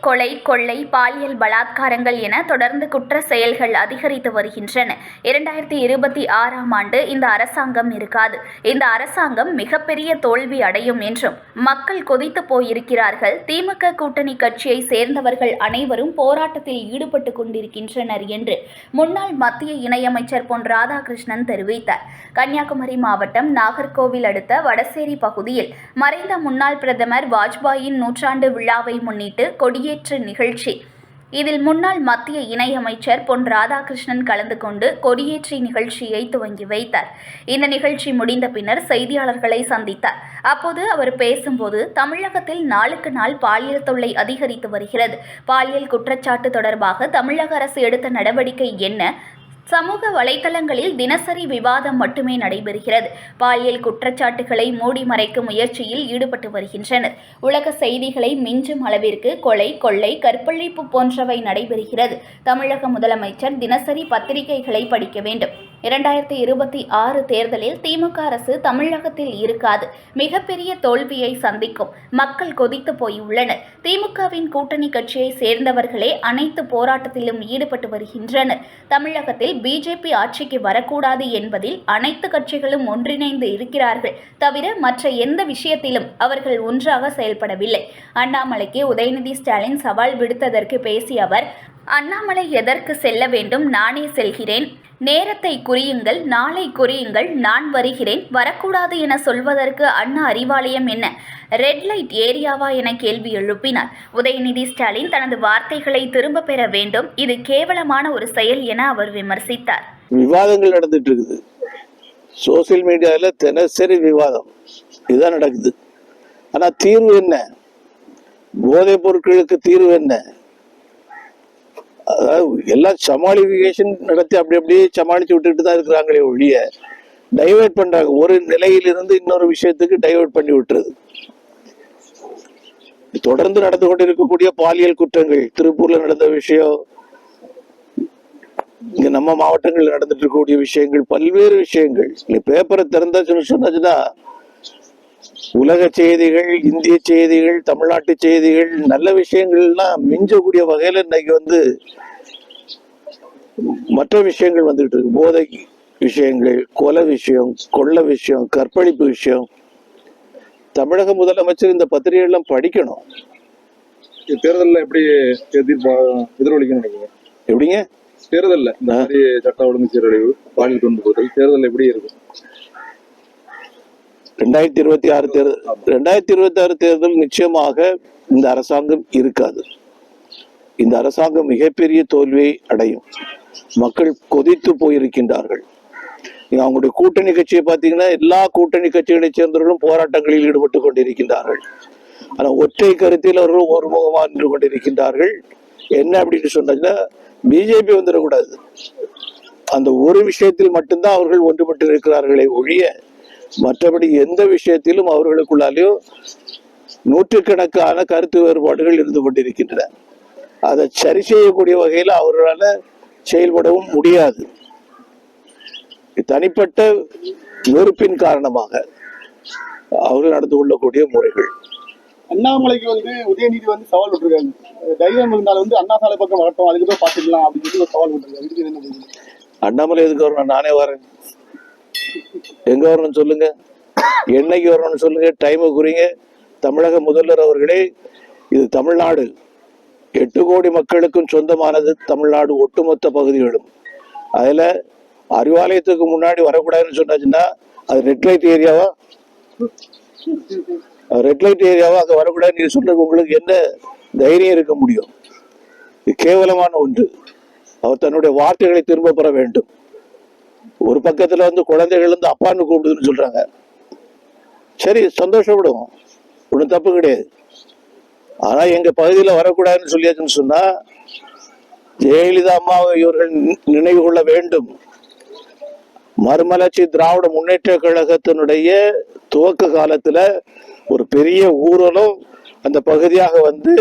கொலை கொள்ளை பாலியல் பலாத்காரங்கள் என தொடர்ந்து குற்ற செயல்கள் அதிகரித்து வருகின்றன. இரண்டாயிரத்தி இருபத்தி ஆறாம் ஆண்டு இந்த அரசாங்கம் இருக்காது. இந்த அரசாங்கம் மிகப்பெரிய தோல்வி அடையும் என்றும் மக்கள் கொதித்து போயிருக்கிறார்கள். திமுக கூட்டணி கட்சியை சேர்ந்தவர்கள் அனைவரும் போராட்டத்தில் ஈடுபட்டு கொண்டிருக்கின்றனர் என்று முன்னாள் மத்திய இணையமைச்சர் பொன் ராதாகிருஷ்ணன் தெரிவித்தார். கன்னியாகுமரி மாவட்டம் நாகர்கோவில் அடுத்த வடசேரி பகுதியில் மறைந்த முன்னாள் பிரதமர் வாஜ்பாயின் நூற்றாண்டு விழாவை முன்னிட்டு கொடியேற்று நிகழ்ச்சி. இதில் முன்னாள் மத்திய இணையமைச்சர் பொன் ராதாகிருஷ்ணன் கலந்து கொண்டு கொடியேற்றி நிகழ்ச்சியை துவங்கி வைத்தார். இந்த நிகழ்ச்சி முடிந்த பின்னர் செய்தியாளர்களை சந்தித்தார். அப்போது அவர் பேசும்போது தமிழகத்தில் நாளுக்கு நாள் பாலியல் தொல்லை அதிகரித்து வருகிறது. பாலியல் குற்றச்சாட்டு தொடர்பாக தமிழக அரசு எடுத்த நடவடிக்கை என்ன? சமூக வலைதளங்களில் தினசரி விவாதம் மட்டுமே நடைபெறுகிறது. பாலியல் குற்றச்சாட்டுகளை மூடி மறைக்கும் முயற்சியில் ஈடுபட்டு வருகின்றனர். உலக செய்திகளை மிஞ்சும் அளவிற்கு கொலை கொள்ளை கற்பழிப்பு போன்றவை நடைபெறுகிறது. தமிழக முதலமைச்சர் தினசரி பத்திரிகைகளை படிக்க வேண்டும். இரண்டாயிரத்தி இருபத்தி ஆறு தேர்தலில் திமுக அரசு தமிழகத்தில் இருக்காது. மிகப்பெரிய தோல்வியை சந்திக்கும். மக்கள் கொதித்து போயுள்ளனர். திமுகவின் கூட்டணி கட்சியை சேர்ந்தவர்களே அனைத்து போராட்டத்திலும் ஈடுபட்டு வருகின்றனர். தமிழகத்தில் பிஜேபி ஆட்சிக்கு வரக்கூடாது என்பதில் அனைத்து கட்சிகளும் ஒன்றிணைந்து இருக்கிறார்கள். தவிர மற்ற எந்த விஷயத்திலும் அவர்கள் ஒன்றாக செயல்படவில்லை. அண்ணாமலைக்கு உதயநிதி ஸ்டாலின் சவால் விடுத்ததற்கு பேசிய அவர் அண்ணாமலை எதற்கு செல்ல வேண்டும்? நானே செல்கிறேன். நேரத்தை குறியுங்கள் நாளை குறியுங்கள் நான் வருகிறேன் வரக்கூடாது என சொல்வதற்கு அண்ணா அறிவாலயம் என்ன? ரெட் லைட் ஏரியாவா என கேள்வி எழுப்பினார். உதயநிதி ஸ்டாலின் தனது வார்த்தைகளை திரும்ப பெற வேண்டும் இது கேவலமான ஒரு செயல் என அவர் விமர்சித்தார். விவாதங்கள் நடந்துட்டு இருக்குது சோசியல் மீடியாவில் தினசரி விவாதம். இதுதான் நடக்குது. ஆனா தீர்வு என்ன? போதைப் பொருட்களுக்கு தீர்வு என்ன? அதாவது எல்லாம் சமாளிஃபிகேஷன் நடத்தி அப்படி அப்படியே சமாளிச்சு விட்டுட்டு தான் இருக்கிறாங்களே ஒழிய டைவர்ட் பண்ணுறாங்க ஒரு நிலையிலிருந்து இன்னொரு விஷயத்துக்கு டைவர்ட் பண்ணி விட்டுறது தொடர்ந்து நடந்து கொண்டிருக்கக்கூடிய பாலியல் குற்றங்கள் திருப்பூர்ல நடந்த விஷயம் இங்க நம்ம மாவட்டங்களில் நடந்துட்டு இருக்கக்கூடிய விஷயங்கள் பல்வேறு விஷயங்கள். நீ பேப்பரை திறந்தா சொல்லி சொன்னாச்சுன்னா உலக செய்திகள் இந்திய செய்திகள் தமிழ்நாட்டு செய்திகள் நல்ல விஷயங்கள்லாம் மிஞ்சக்கூடிய வகையில இன்னைக்கு வந்து மற்ற விஷயங்கள் வந்துகிட்டு இருக்கு. போதை விஷயங்கள் கொலை விஷயம் கொள்ள விஷயம் கற்பழிப்பு விஷயம். தமிழக முதலமைச்சர் இந்த பத்திரிகைகள்லாம் படிக்கணும். தேர்தல்ல எப்படி எதிர்பா எதிரொலிக்கும்னு நினைக்கிறீங்க? எப்படிங்க? தேர்தல்ல இந்த மாதிரி சட்ட ஒழுங்கு சீரழிவு பாலியல் துன்புறுத்தல் தேர்தல் எப்படி இருக்கும்? ரெண்டாயிரத்தி இருபத்தி ஆறு தேர்தல் ரெண்டாயிரத்தி இருபத்தி ஆறு தேர்தல் நிச்சயமாக இந்த அரசாங்கம் இருக்காது. இந்த அரசாங்கம் மிகப்பெரிய தோல்வியை அடையும். மக்கள் கொதித்து போயிருக்கின்றார்கள். நீங்க அவங்களுடைய கூட்டணி கட்சியை பார்த்தீங்கன்னா எல்லா கூட்டணி கட்சிகளைச் சேர்ந்தவர்களும் போராட்டங்களில் ஈடுபட்டு கொண்டிருக்கின்றார்கள். ஆனா ஒற்றை கருத்தில் அவர்கள் ஒருமுகமாக நின்று கொண்டிருக்கின்றார்கள். என்ன அப்படின்னு சொன்னாங்கன்னா பிஜேபி வந்துடக்கூடாது. அந்த ஒரு விஷயத்தில் மட்டும்தான் அவர்கள் ஒன்றுபட்டு இருக்கிறார்களே ஒழிய மற்றபடி எந்த விஷயத்திலும் அவர்களுக்குள்ளாலேயோ நூற்றுக்கணக்கான கருத்து வேறுபாடுகள் இருந்து கொண்டிருக்கின்றன. அதை சரி செய்யக்கூடிய வகையில் அவர்களால செயல்படவும் முடியாது. தனிப்பட்ட வெறுப்பின் காரணமாக அவர்கள் நடந்து கொள்ளக்கூடிய முறைகள். அண்ணாமலைக்கு வந்து உதயநிதி வந்து சவால் விட்டுருக்காங்க. தைரியம் இருந்தாலும் வந்து அண்ணா சாலை பக்கம் வரட்டும் அதுக்கு போய் பார்த்துக்கலாம் அப்படின்னு சொல்லி ஒரு சவால் விட்டுருக்காங்க? அண்ணாமலை எதுக்கு வரணும் நானே வரேன். எங்க வரணும்னு சொல்லுங்க. என்னைக்கு வரணும்னு சொல்லுங்க. டைமை குறிங்க. தமிழக முதல்வர் அவர்களே இது தமிழ்நாடு. எட்டு கோடி மக்களுக்கும் சொந்தமானது தமிழ்நாடு ஒட்டுமொத்த பகுதிகளும் அதுல அறிவாலயத்துக்கு முன்னாடி வரக்கூடாதுன்னு சொன்னாச்சுன்னா அது ரெட் லைட் ஏரியாவா ரெட் லைட் ஏரியாவா அங்க வரக்கூடாதுன்னு நீங்க சொல்றது உங்களுக்கு என்ன தைரியம் இருக்க முடியும்? இது கேவலமான ஒன்று. அவர் தன்னுடைய வார்த்தைகளை திரும்ப பெற வேண்டும். ஒரு பக்கத்துல வந்து குழந்தைகள் வந்து அப்பான்னு கூப்பிடுதுன்னு சொல்றாங்க. சரி சந்தோஷப்படுவோம். ஒன்றும் தப்பு கிடையாது. ஆனா எங்க பகுதியில் வரக்கூடாதுன்னு சொல்லியாச்சுன்னு சொன்னா ஜெயலலிதா அம்மாவை இவர்கள் நினைவு கொள்ள வேண்டும். மறுமலர்ச்சி திராவிட முன்னேற்ற கழகத்தினுடைய துவக்க காலத்துல ஒரு பெரிய ஊரலும் அந்த பகுதியாக வந்து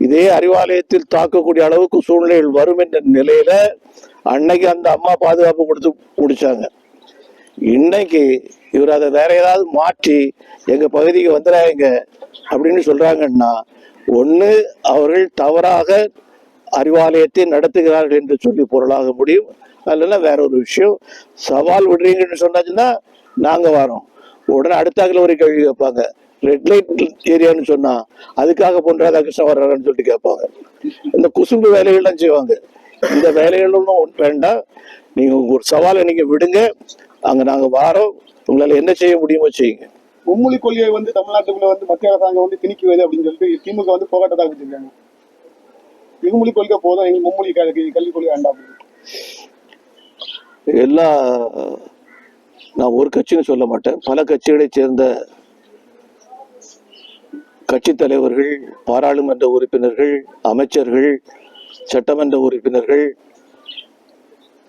இதே அறிவாலயத்தில் தாக்கக்கூடிய அளவுக்கு சூழ்நிலைகள் வரும் என்ற நிலையில அன்னைக்கு அந்த அம்மா பாதுகாப்பு கொடுத்து முடிச்சாங்க இன்னைக்கு இவர் அதை வேற ஏதாவது மாற்றி எங்க பகுதிக்கு வந்துடாங்க அப்படின்னு சொல்றாங்கன்னா ஒன்று அவர்கள் தவறாக அறிவாலயத்தை நடத்துகிறார்கள் என்று சொல்லி பொருளாக முடியும். அல்லனா வேற ஒரு விஷயம். சவால் விடுறீங்கன்னு சொன்னாச்சுன்னா நாங்கள் வரோம். உடனே அடுத்தாக்கில் ஒரு கேள்வி கேட்பாங்க. ரெட் லைட் ஏரியான்னு சொன்னா அதுக்காக பொன் ராதாகிருஷ்ணன் வர்றாருன்னு சொல்லிட்டு கேட்பாங்க. இந்த குசும்பு வேலைகள்லாம் செய்வாங்க. இந்த வேலைகளும் வேண்டாம். நீங்க ஒரு சவாலை நீங்க விடுங்க. அங்க நாங்க வாரோம். உங்களால என்ன செய்ய முடியுமோ செய்யுங்க. மும்மொழி கொள்கையை வந்து தமிழ்நாட்டுக்குள்ள வந்து மத்திய அரசாங்கம் வந்து திணிக்குவது அப்படின்னு சொல்லிட்டு திமுக வந்து போராட்டத்தை வச்சிருக்காங்க இருமொழி கொள்கை போதும் எங்களுக்கு மும்மொழி கல்வி கொள்கை வேண்டாம். எல்லா நான் ஒரு கட்சின்னு சொல்ல மாட்டேன். பல கட்சிகளைச் சேர்ந்த கட்சி தலைவர்கள் பாராளுமன்ற உறுப்பினர்கள் அமைச்சர்கள் சட்டமன்ற உறுப்பினர்கள்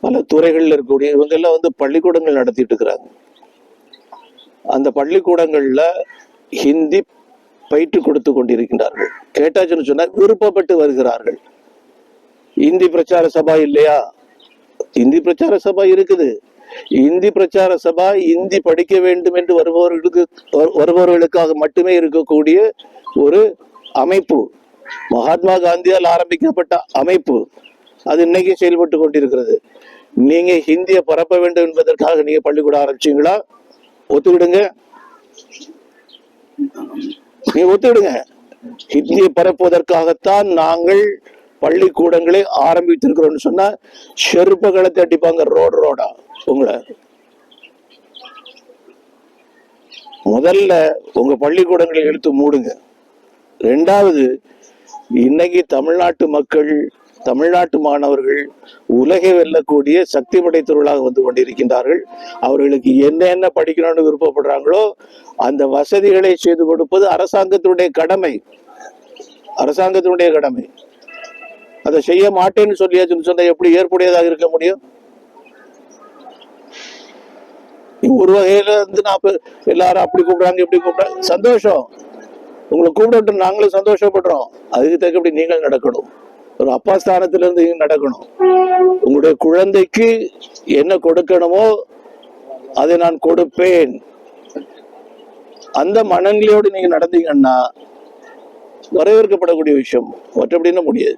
பல துறைகளில் இருக்கக்கூடிய இவங்க எல்லாம் வந்து பள்ளிக்கூடங்கள் நடத்திட்டு இருக்கிறாங்க. அந்த பள்ளிக்கூடங்கள்ல ஹிந்தி பயிற்று கொடுத்து கொண்டிருக்கின்றார்கள். கேட்டாச்சுன்னு சொன்னா விருப்பப்பட்டு வருகிறார்கள். இந்தி பிரச்சார சபா இல்லையா? இந்தி பிரச்சார சபா இருக்குது. இந்தி பிரச்சார சபா இந்தி படிக்க வேண்டும் என்று வருபவர்களுக்கு வருபவர்களுக்காக மட்டுமே இருக்கக்கூடிய ஒரு அமைப்பு. மகாத்மா காந்தியால் ஆரம்பிக்கப்பட்ட அமைப்பு. அது இன்னைக்கு செயல்பட்டு கொண்டிருக்கிறது. நீங்க ஹிந்தியை பரப்ப வேண்டும் என்பதற்காக நீங்க பள்ளிக்கூடம் ஆரம்பிச்சீங்களா? ஒத்துக்கிடுங்க. நீங்க ஒத்துக்கிடுங்க. ஹிந்தியை பரப்புவதற்காகத்தான் நாங்கள் பள்ளிக்கூடங்களை ஆரம்பித்திருக்கிறோம்னு சொன்னா செருப்புகளை தட்டிப்பாங்க ரோடு ரோடா. உங்களை. முதல்ல உங்க பள்ளிக்கூடங்களை எடுத்து மூடுங்க. ரெண்டாவது இன்னைக்கு தமிழ்நாட்டு மக்கள் தமிழ்நாட்டு மாணவர்கள் உலகை வெல்லக்கூடிய சக்தி படைத்தவர்களாக வந்து கொண்டிருக்கின்றார்கள். அவர்களுக்கு என்ன என்ன படிக்கணும்னு விருப்பப்படுறாங்களோ அந்த வசதிகளை செய்து கொடுப்பது அரசாங்கத்தினுடைய கடமை. அரசாங்கத்தினுடைய கடமை. அதை செய்ய மாட்டேன்னு சொல்லியாச்சுன்னு சொன்னால் எப்படி ஏற்புடையதாக இருக்க முடியும்? ஒரு வகையில வந்து நான் எல்லாரும் அப்படி கூப்பிடுறாங்க இப்படி கூப்பிடுறாங்க. சந்தோஷம். உங்களை கூப்பிடட்டும். நாங்களும் சந்தோஷப்படுறோம். அதுக்கு தக்கபடி நீங்கள் நடக்கணும். ஒரு அப்பா ஸ்தானத்துல இருந்து நடக்கணும். உங்களுடைய குழந்தைக்கு என்ன கொடுக்கணுமோ அதை நான் கொடுப்பேன். அந்த மனநிலையோடு நீங்க நடந்தீங்கன்னா வரவேற்கப்படக்கூடிய விஷயம். மற்றபடின்னு முடியாது.